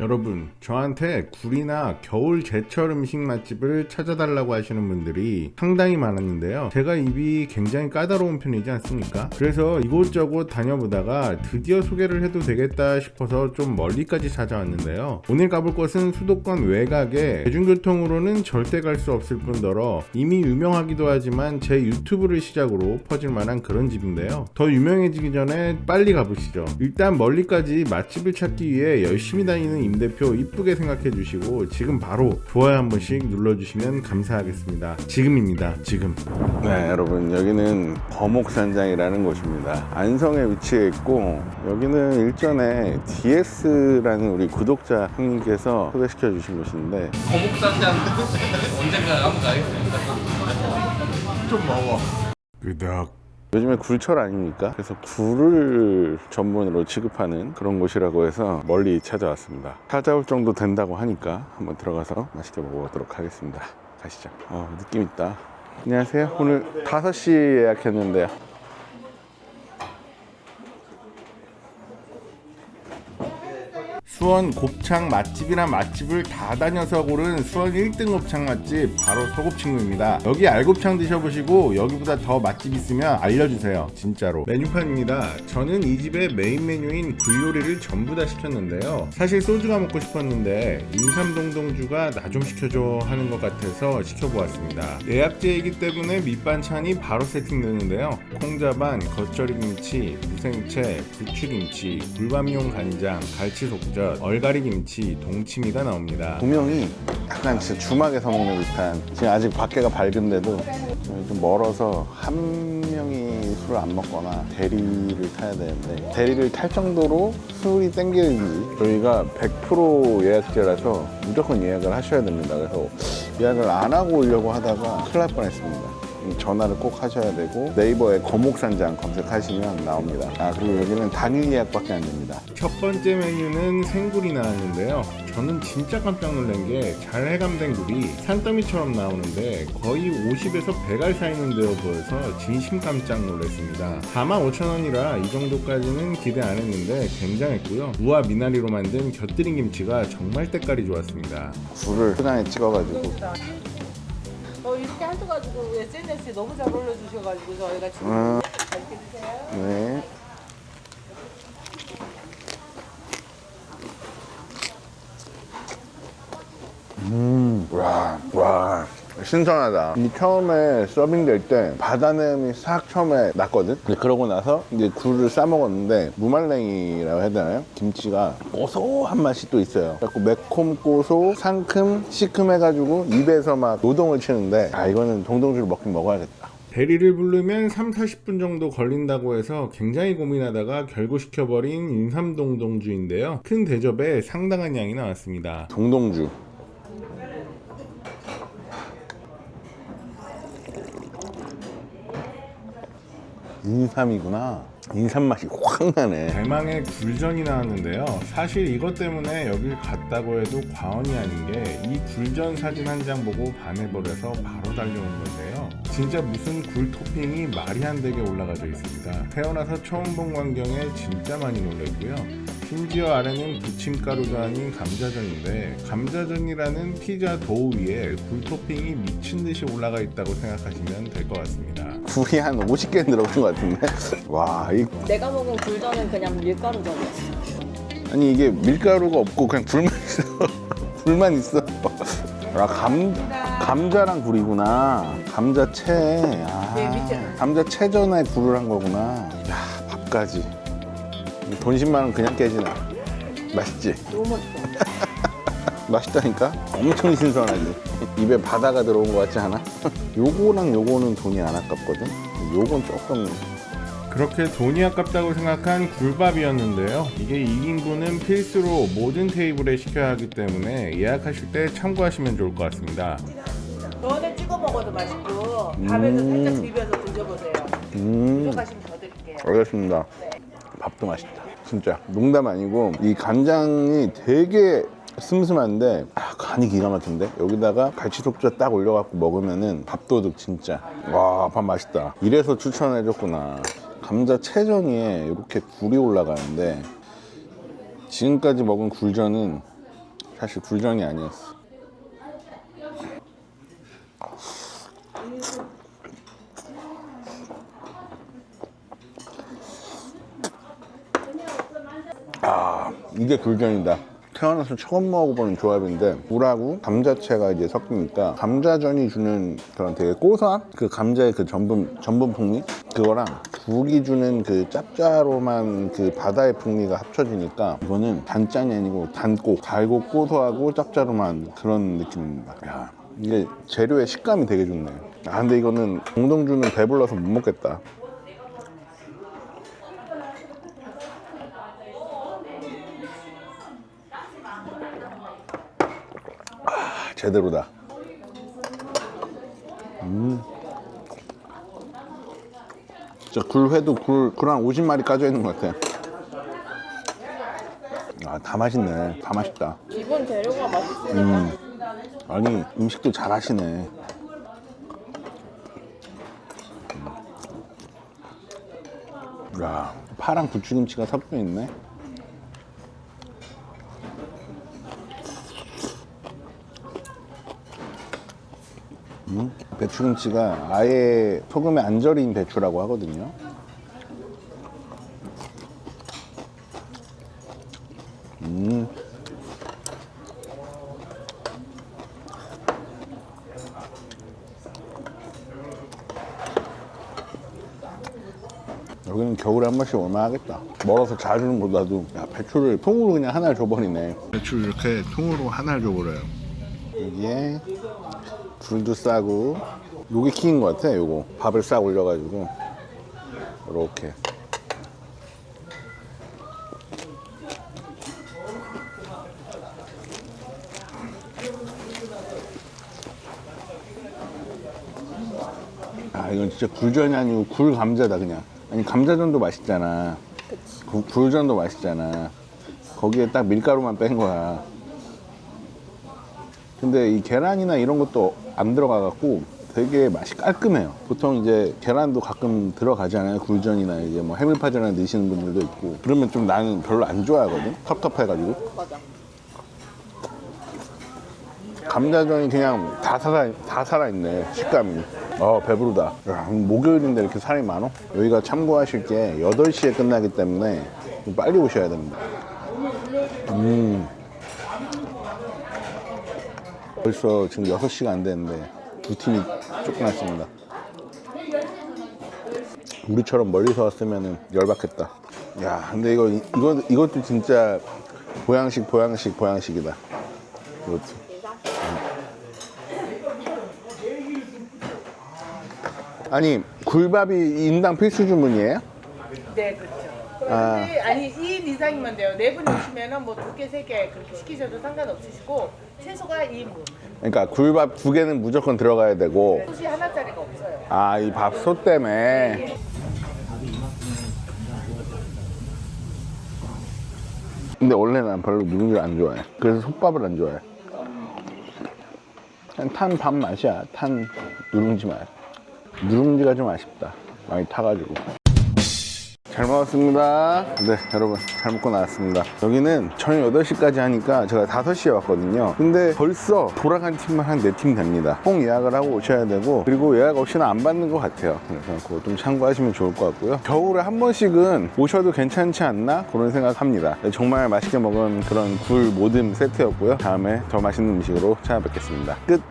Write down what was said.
여러분, 저한테 굴이나 겨울 제철 음식 맛집을 찾아달라고 하시는 분들이 상당히 많았는데요. 제가 입이 굉장히 까다로운 편이지 않습니까? 그래서 이곳저곳 다녀보다가 드디어 소개를 해도 되겠다 싶어서 좀 멀리까지 찾아왔는데요. 오늘 가볼 곳은 수도권 외곽에 대중교통으로는 절대 갈 수 없을 뿐더러 이미 유명하기도 하지만 제 유튜브를 시작으로 퍼질 만한 그런 집인데요. 더 유명해지기 전에 빨리 가보시죠. 일단 멀리까지 맛집을 찾기 위해 열심히 다니는 임 대표 이쁘게 생각해 주시고 지금 바로 좋아요 한 번씩 눌러주시면 감사하겠습니다. 지금입니다. 지금. 네, 여러분 여기는 거목산장이라는 곳입니다. 안성에 위치해 있고 여기는 일전에 DS라는 우리 구독자 형님께서 소개시켜 주신 곳인데 거북산장 언젠가 한번 가겠습니다. 끄덕. 요즘에 굴철 아닙니까? 그래서 굴을 전문으로 취급하는 그런 곳이라고 해서 멀리 찾아왔습니다. 찾아올 정도 된다고 하니까 한번 들어가서 맛있게 먹어보도록 하겠습니다. 가시죠. 어, 느낌 있다. 안녕하세요. 오늘 5시 예약했는데요. 수원 곱창 맛집이란 맛집을 다 다녀서 고른 수원 1등 곱창 맛집 바로 소곱친구입니다. 여기 알곱창 드셔보시고 여기보다 더 맛집 있으면 알려주세요. 진짜로. 메뉴판입니다. 저는 이 집의 메인 메뉴인 굴요리를 전부 다 시켰는데요. 사실 소주가 먹고 싶었는데 인삼동 동주가 나 좀 시켜줘 하는 것 같아서 시켜보았습니다. 예약제이기 때문에 밑반찬이 바로 세팅되는데요. 콩자반, 겉절이김치, 무생채, 부추김치, 굴밤용 간장, 갈치속젓, 얼갈이 김치, 동치미가 나옵니다. 조명이 약간 진짜 주막에서 먹는 듯한 지금 아직 밖에가 밝은데도 좀 멀어서 한 명이 술을 안 먹거나 대리를 타야 되는데 대리를 탈 정도로 술이 땡기는지 저희가 100% 예약제라서 무조건 예약을 하셔야 됩니다. 그래서 예약을 안 하고 오려고 하다가 큰일 날 뻔했습니다 전화를 꼭 하셔야 되고 네이버에 거목산장 검색하시면 나옵니다 아 그리고 여기는 당일 예약밖에 안 됩니다 첫 번째 메뉴는 생굴이 나왔는데요. 저는 진짜 깜짝 놀란 게 잘 해감된 굴이 산더미처럼 나오는데 거의 50에서 100알 사이는 되어 보여서 진심 깜짝 놀랐습니다. 45,000원이라 이 정도까지는 기대 안 했는데 굉장했고요. 무와 미나리로 만든 곁들인 김치가 정말 때깔이 좋았습니다. 굴을 초장에 찍어가지고 어, 이렇게 하셔가지고 SNS에 너무 잘 올려주셔가지고 저희가 지금 음. 맛있게 드세요. 네. 음, 와, 와. 신선하다. 이 처음에 서빙 될 때 바다냄이 싹 처음에 났거든? 근데 그러고 나서 이제 굴을 싸 먹었는데 무말랭이라고 해야 되나요? 김치가 고소한 맛이 또 있어요. 그래갖고 매콤, 고소, 상큼, 시큼 해가지고 입에서 막 노동을 치는데 아, 이거는 동동주를 먹긴 먹어야겠다. 대리를 부르면 3, 40분 정도 걸린다고 해서 굉장히 고민하다가 결고시켜버린 인삼동동주인데요. 큰 대접에 상당한 양이 나왔습니다. 동동주. 인삼이구나. 인삼 맛이 확 나네. 대망의 굴전이 나왔는데요. 사실 이것 때문에 여길 갔다고 해도 과언이 아닌 게 이 굴전 사진 한 장 보고 반해버려서 바로 달려온 건데요. 진짜 무슨 굴 토핑이 말이 안 되게 올라가져 있습니다. 태어나서 처음 본 광경에 진짜 많이 놀랐고요. 심지어 아래는 부침가루가 아닌 감자전인데 감자전이라는 피자 도우 위에 굴 토핑이 미친 듯이 올라가 있다고 생각하시면 될 것 같습니다. 굴이 한 50개 들어간 것 같은데. 와, 이, 내가 먹은 굴전은 그냥 밀가루전이었어. 아니 이게 밀가루가 없고 그냥 굴만 있어. 굴만 있어. 아, 감, 감자랑 굴이구나. 감자채. 아, 네. 감자채전에 굴을 한 거구나. 야, 밥까지. 돈 10만 원 그냥 깨지나. 맛있지? 너무 맛있어. 맛있다니까? 엄청 신선하지? 입에 바다가 들어온 것 같지 않아? 요거랑 요거는 돈이 안 아깝거든? 요건 조금 그렇게 돈이 아깝다고 생각한 굴밥이었는데요. 이게 2인분은 필수로 모든 테이블에 시켜야 하기 때문에 예약하실 때 참고하시면 좋을 것 같습니다. 면에 찍어 먹어도 맛있고 밥에도 살짝 비벼서 드셔보세요. 음 부족하시면 더 드릴게요. 알겠습니다 밥도 맛있다. 진짜. 농담 아니고 이 간장이 되게 슴슴한데 아, 간이 기가 막힌데? 여기다가 갈치속젓 딱 올려갖고 먹으면은 밥도둑 진짜. 와 밥 맛있다. 이래서 추천해줬구나. 감자 채전이에 이렇게 굴이 올라가는데 지금까지 먹은 굴전은 사실 굴전이 아니었어. 아, 이게 굴전이다. 태어나서 처음 먹어보는 조합인데 굴하고 감자채가 이제 섞이니까 감자전이 주는 그런 되게 고소함? 그 감자의 그 전분 전분 풍미? 그거랑 국이 주는 그 짭짤한 그 바다의 풍미가 합쳐지니까 이거는 단짠이 아니고 단고 달고 고소하고 짭짤한 그런 느낌입니다. 야, 이게 재료의 식감이 되게 좋네. 아 근데 이거는 공동주는 배불러서 못 먹겠다. 제대로다. 음. 진짜 굴회도 굴, 굴 한 50마리 까져 있는 것 같아. 아, 다 맛있네. 다 맛있다. 기본 재료가 맛있으니까. 음. 아니, 음식도 잘 하시네. 음. 야, 파랑 부추김치가 섞여 있네. 음, 배추김치가 아예 소금에 안 절인 배추라고 하거든요. 음. 여기는 겨울에 한 번씩 올만 하겠다. 멀어서 자주는 보다도 야, 배추를 통으로 그냥 하나 줘버리네. 배추를 이렇게 통으로 하나 줘버려요. 여기에 불도 싸고 요게 킥인 것 같아 요거. 밥을 싹 올려가지고. 이렇게. 아 이건 진짜 굴전이 아니고 굴 감자다 그냥. 아니 감자전도 맛있잖아. 구- 굴전도 맛있잖아. 거기에 딱 밀가루만 뺀 거야 근데 이 계란이나 이런 것도 안 들어가 갖고 되게 맛이 깔끔해요. 보통 이제 계란도 가끔 들어가잖아요. 굴전이나 이제 뭐 해물파전이나 넣으시는 분들도 있고. 그러면 좀 나는 별로 안 좋아하거든. 텁텁해가지고. 감자전이 그냥 다 살아 다 살아 있네 식감이. 어 배부르다. 야, 목요일인데 이렇게 사람이 많어? 여기가 참고하실 게 8시에 끝나기 때문에 좀 빨리 오셔야 됩니다. 음. 벌써 지금 6시가 안 됐는데 두 팀이 쫓겨났습니다. 우리처럼 멀리서 왔으면 열받겠다. 야, 근데 이거, 이거, 이것도 진짜 보양식, 보양식, 보양식이다. 이것도. 아니, 굴밥이 인당 필수 주문이에요? 네, 그렇죠. 그런데 아니 2인 이상이면 돼요. 네 분 오시면은 뭐 두 개, 세 개 그렇게 시키셔도 상관없으시고 최소가 2인분. 그러니까 굴밥 두 개는 무조건 들어가야 되고, 솥이 하나짜리가 없어요. 아, 이 밥솥 때문에. 근데 원래 난 별로 누룽지를 안 좋아해. 그래서 솥밥을 안 좋아해. 그냥 탄밥 맛이야. 탄 누룽지 맛. 누룽지가 좀 아쉽다. 많이 타가지고. 잘 먹었습니다. 네, 여러분. 잘 먹고 나왔습니다. 여기는 저녁 8시까지 하니까 제가 5시에 왔거든요. 근데 벌써 돌아간 팀만 한 4팀 됩니다. 꼭 예약을 하고 오셔야 되고, 그리고 예약 없이는 안 받는 것 같아요. 그래서 그거 좀 참고하시면 좋을 것 같고요. 겨울에 한 번씩은 오셔도 괜찮지 않나? 그런 생각합니다. 네, 정말 맛있게 먹은 그런 굴 모듬 세트였고요. 다음에 더 맛있는 음식으로 찾아뵙겠습니다. 끝!